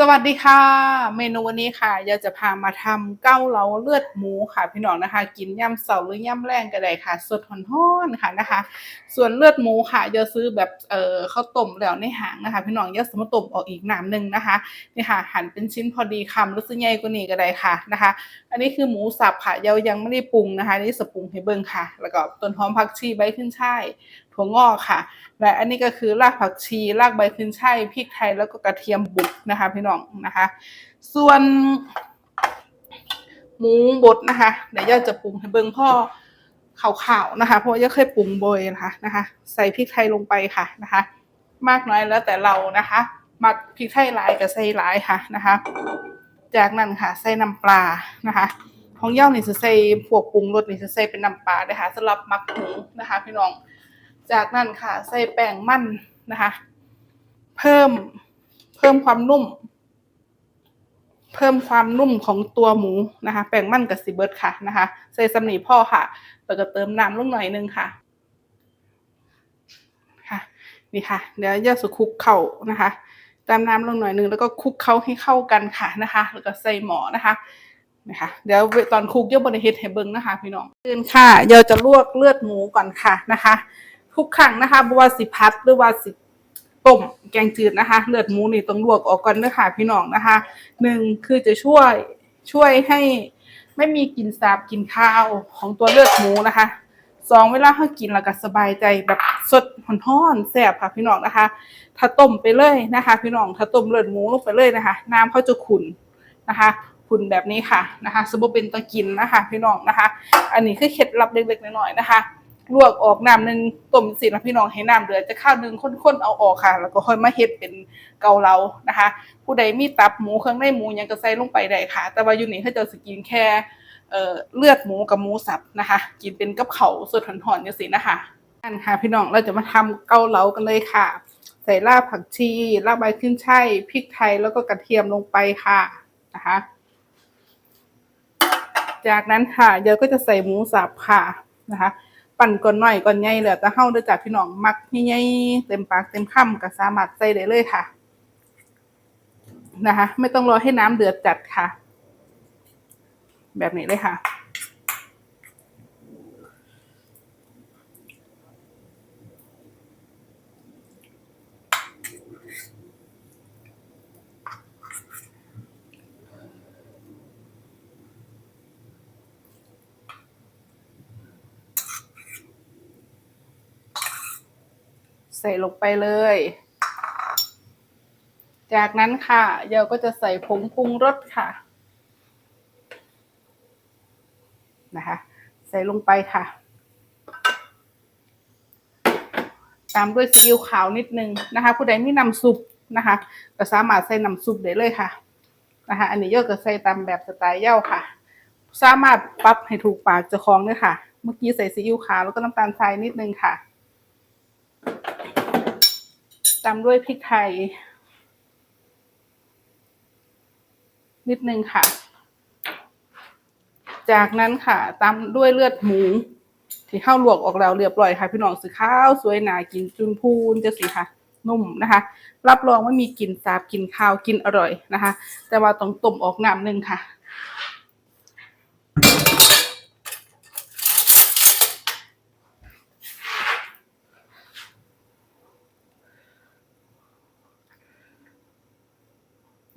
สวัสดีค่ะ เมนูวันนี้ค่ะยาจะพามาทำเก้าเหลาเลือดหมูค่ะ พี่น้องนะคะ กินย่ำเสาหรือย่ำแรงก็ได้ค่ะ สดหอนๆค่ะนะคะ ส่วนเลือดหมูค่ะอยาซื้อแบบเอ่อข้าวต้มแล้วในหางนะคะ พี่น้องอยาสมมติต้มออกอีกน้ำหนึ่งนะคะนี่ค่ะ หั่นเป็นชิ้นพอดีคำหรือซื้อใหญ่กว่านี้ก็ได้ค่ะนะคะ อันนี้คือหมูสับค่ะยังยังไม่ได้ปรุงนะคะนี่สปรุงให้เบิ่งค่ะ แล้วก็ต้นหอมผักชีใบขึ้นช่าย ถั่วงอกค่ะ และอันนี้ก็คือรากผักชีรากใบขึ้นช่ายพริกไทยแล้วก็กระเทียมบุกนะคะพี่น้องนะคะ ส่วน หมูบดนะคะเดี๋ยวย่าจะปรุงให้เบิ่งพ่อขาวๆนะคะ เพราะว่าย่าเคยปรุงบ่อยนะคะนะคะ ใส่พริกไทยลงไปค่ะนะคะ มากน้อยแล้วแต่เรานะคะมักพริกไทยหลายกับใส่หลายค่ะนะคะ จากนั้นค่ะใส่น้ำปลานะคะของย่านี่จะใส่พวกปรุงรสนี่จะใส่เป็นน้ำปลาเลยค่ะสำหรับมักหมูนะคะ พี่น้อง จากนั้นค่ะใส่แป้งมันนะคะ เพิ่มเพิ่มความนุ่ม เพิ่มความนุ่มของตัวหมูนะคะ แป้งมันกับซีเบิร์ดค่ะนะคะ ใส่สำนีพ่อค่ะ แล้วก็เติมน้ำลงหน่อยนึงค่ะค่ะนี่ค่ะ เดี๋ยวย่าสุคุกเข่านะคะเติมน้ำลงหน่อยนึงแล้วก็คลุกเข้าให้เข้ากันค่ะนะคะ แล้วก็ใส่หมอนะคะนะคะเดี๋ยวตอนคลุกเย่าบริเฮ็ดให้เบิ่งนะคะ พี่น้องตื่นค่ะเดี๋ยวจะลวกเลือดหมูก่อนค่ะนะคะ ทุกครั้งนะคะบว่าสิพัดหรือว่าสิต้มแกงจืดนะคะ เลือดหมูนี่ต้องลวกออกก่อนเด้อค่ะพี่น้องนะคะหนึ่งคือจะช่วยช่วยให้ไม่มีกลิ่นสาบกลิ่นคาวของตัวเลือดหมูนะคะสองเวลาเขากินแล้วก็สบายใจแบบสดห่อนๆแซ่บค่ะพี่น้องนะคะ ถ้าต้มไปเลยนะคะ พี่น้องถ้าต้มเลือดหมูลงไปเลยนะคะ น้ำเขาจะขุ่นนะคะขุ่นแบบนี้ค่ะนะคะสมบูเป็นตะกินนะคะ พี่น้องนะคะ อันนี้คือเคล็ดลับเล็กๆน้อยๆนะคะ ลวกออกน้ำหนึ่งต้มสินะพี่น้องให้น้ำเดือดจะข้าวหนึ่งข้นๆเอาออกค่ะ แล้วก็ค่อยมาเฮ็ดเป็นเกาเหลานะคะ ผู้ใดมีตับหมูเครื่องในหมูยังก็ใส่ลงไปได้ค่ะ แต่ว่าอยู่นี่เขาจะสกินแค่เอ่อเลือดหมูกับหมูสับนะคะ กินเป็นกับเขาสดหอนๆอย่างสินะคะอันค่ะพี่น้องเราจะมาทำเกาเหลากันเลยค่ะ ใส่รากผักชีรากใบขึ้นช่ายพริกไทยแล้วก็กระเทียมลงไปค่ะนะคะ จากนั้นค่ะเดี๋ยวก็จะใส่หมูสับค่ะนะคะ ปั่นก่อนหน่อยก่อนใหญ่เหลือแต่เฮาเด้อจ้ะพี่น้องมักใหญ่ๆเต็มปากเต็มคำก็สามารถใส่ได้เลยค่ะ นะคะ ไม่ต้องรอให้น้ำเดือดจัดค่ะ แบบนี้เลยค่ะ ใส่ลงไปเลย จากนั้นค่ะเราก็จะใส่ผงปรุงรสค่ะนะคะ ใส่ลงไปค่ะ ตามด้วยซีอิ๊วขาวนิดนึงนะคะ ผู้ใดไมีน้ำซุปนะคะ ก็สามารถใส่น้ำซุปได้เลยค่ะนะคะ อันนี้โยอะก็ใส่ตามแบบสไตล์เย่าค่ะ สามารถปรับให้ถูกปากเจ้าของด้วยค่ะ เมื่อกี้ใส่ซีอิ๊วขาวแล้วก็น้ำตาลทรายนิดนึงค่ะ ตามด้วยพริกไทย นิดนึงค่ะ จากนั้นค่ะตามด้วยเลือดหมู ที่ข้าวลวกออกแล้วเรียบร้อยค่ะ พี่น้องสีข้าวสวยหนากินจุนพูนจะสิค่ะ นุ่มนะคะ รับรองว่ามีกลิ่นสาบกลิ่นข้าวกินอร่อยนะคะ แต่ว่าต้องต้มออกน้ำหนึ่งค่ะ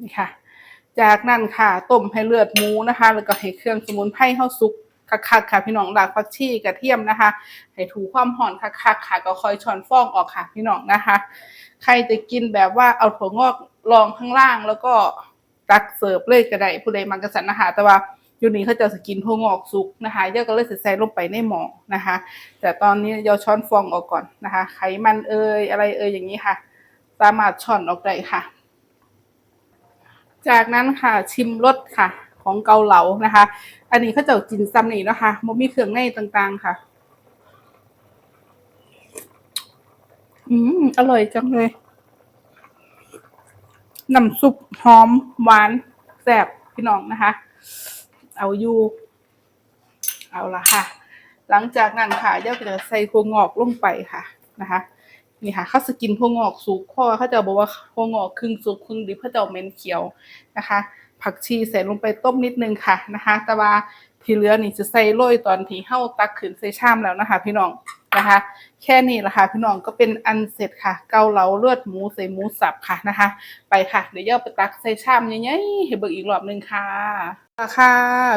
นี่ค่ะ จากนั้นค่ะต้มให้เลือดหมูนะคะ แล้วก็ให้เครื่องสมุนไพรเข้าซุกคักๆค่ะพี่น้องหลากผักชีกระเทียมนะคะ ให้ถูความหอนคักๆค่ะก็คอยช้อนฟองออกค่ะพี่น้องนะคะ ใครจะกินแบบว่าเอาถั่วงอกรองข้างล่างแล้วก็ตักเสิร์ฟเลยก็ไดผู้ใดมักกรสันนะคะแต่ว่าอยู่นี้เขาจะสกินถั่วงอกสุกนะคะเยอะก็เลยใส่ลงไปในหม้อนะคะ แต่ตอนนี้เราช้อนฟองออกก่อนนะคะ ไขมันเอ่ยอะไรเอ่ยอย่างนี้ค่ะ สามารถช้อนออกได้ค่ะ จากนั้นค่ะชิมรสค่ะ ของเกาเหลานะคะ อันนี้เขาจะกินซ้ำนี่นะคะมันมีเครื่องในต่างๆค่ะ อืมอร่อยจังเลยน้ำซุปหอมหวานแซ่บพี่น้องนะคะ เอาอยู่ เอาละค่ะ หลังจากนั้นค่ะเดี๋ยวก็จะใส่ถั่วงอกลงไปค่ะนะคะ นี่ค่ะเขาสกินพวกงอกสุกเพราะว่าเขาจะบอกว่าพวกงอกครึ่งสุกครึ่งดิบเขาจะเอาเม็นเขียวนะคะ ผักชีใส่ลงไปต้มนิดนึงค่ะนะคะ แต่ว่าที่เหลือนี่จะใส่โรยตอนที่เฮาตักขึ้นใส่ชามแล้วนะคะ พี่น้องนะคะ แค่นี้แหละค่ะพี่น้องก็เป็นอันเสร็จค่ะ เกาเหลาเลือดหมูใส่หมูสับค่ะนะคะ ไปค่ะ เดี๋ยวย่าไปตักใส่ชามใหญ่ๆให้เบิกอีกรอบหนึงค่ะ ค่ะ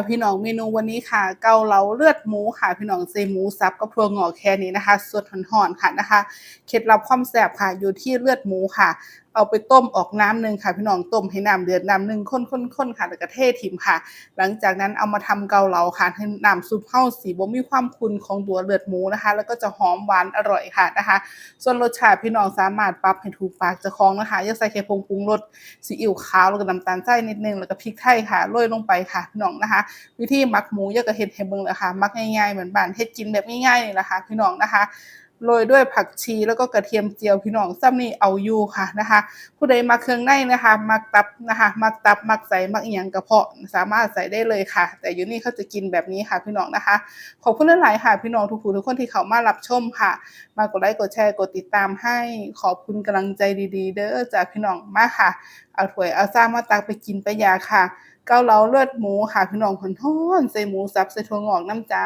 พี่น้องเมนูวันนี้ค่ะ เกาเหลาเลือดหมูค่ะ พี่น้องเซหมูซับกับพวงงอกแค่นี้นะคะสดหอนๆค่ะนะคะ เคล็ดลับความแซ่บค่ะอยู่ที่เลือดหมูค่ะ เอาไปต้มออกน้ำหนึ่งค่ะ พี่น้องต้มให้น้ำเดือดน้ำหนึ่งข้นๆๆค่ะแล้วก็เททิ้งค่ะ หลังจากนั้นเอามาทำเกาเหลาค่ะให้น้ำซุปเฮาสีบ่มีความขุ่นของตัวเลือดหมูนะคะ แล้วก็จะหอมหวานอร่อยค่ะนะคะ ส่วนรสชาติพี่น้องสามารถปรับให้ถูกปากจ้าของนะคะย่าใส่แค่ผงปรุงรสซีอิ๊วขาวแล้วก็น้ำตาลทรายนิดนึงแล้วก็พริกไทยค่ะโรยลงไปค่ะพี่น้องนะคะ วิธีหมักหมูอย่าก็เฮ็ดให้เบิ่งเลยค่ะหมักง่ายๆเหมือนบ้านเฮ็ดกินแบบง่ายๆนี่แหละค่ะพี่น้องนะคะ โรยด้วยผักชีแล้วก็กระเทียมเจียวพี่น้องซ้ำนี่เอาอยู่ค่ะนะคะ ผู้ใดมักเครื่องในนะคะ มักตับนะคะมักตับมักใส่มักอียงกระเพาะสามารถใส่ได้เลยค่ะ แต่อยู่นี่เขาจะกินแบบนี้ค่ะพี่น้องนะคะ ขอบคุณหลายๆค่ะพี่น้องทุกผู้ทุกคนที่เข้ามารับชมค่ะ มากดไลค์กดแชร์กดติดตามให้ขอบคุณกำลังใจดีๆ เด้อจากพี่น้องมากค่ะเอาถวยเอาซ่ามาตักไปกินไปยาค่ะ เกาเหลาเลือดหมูค่ะพี่น้องคนท้อนใส่หมูสับใส่ถั่วงอกน้ำจ้า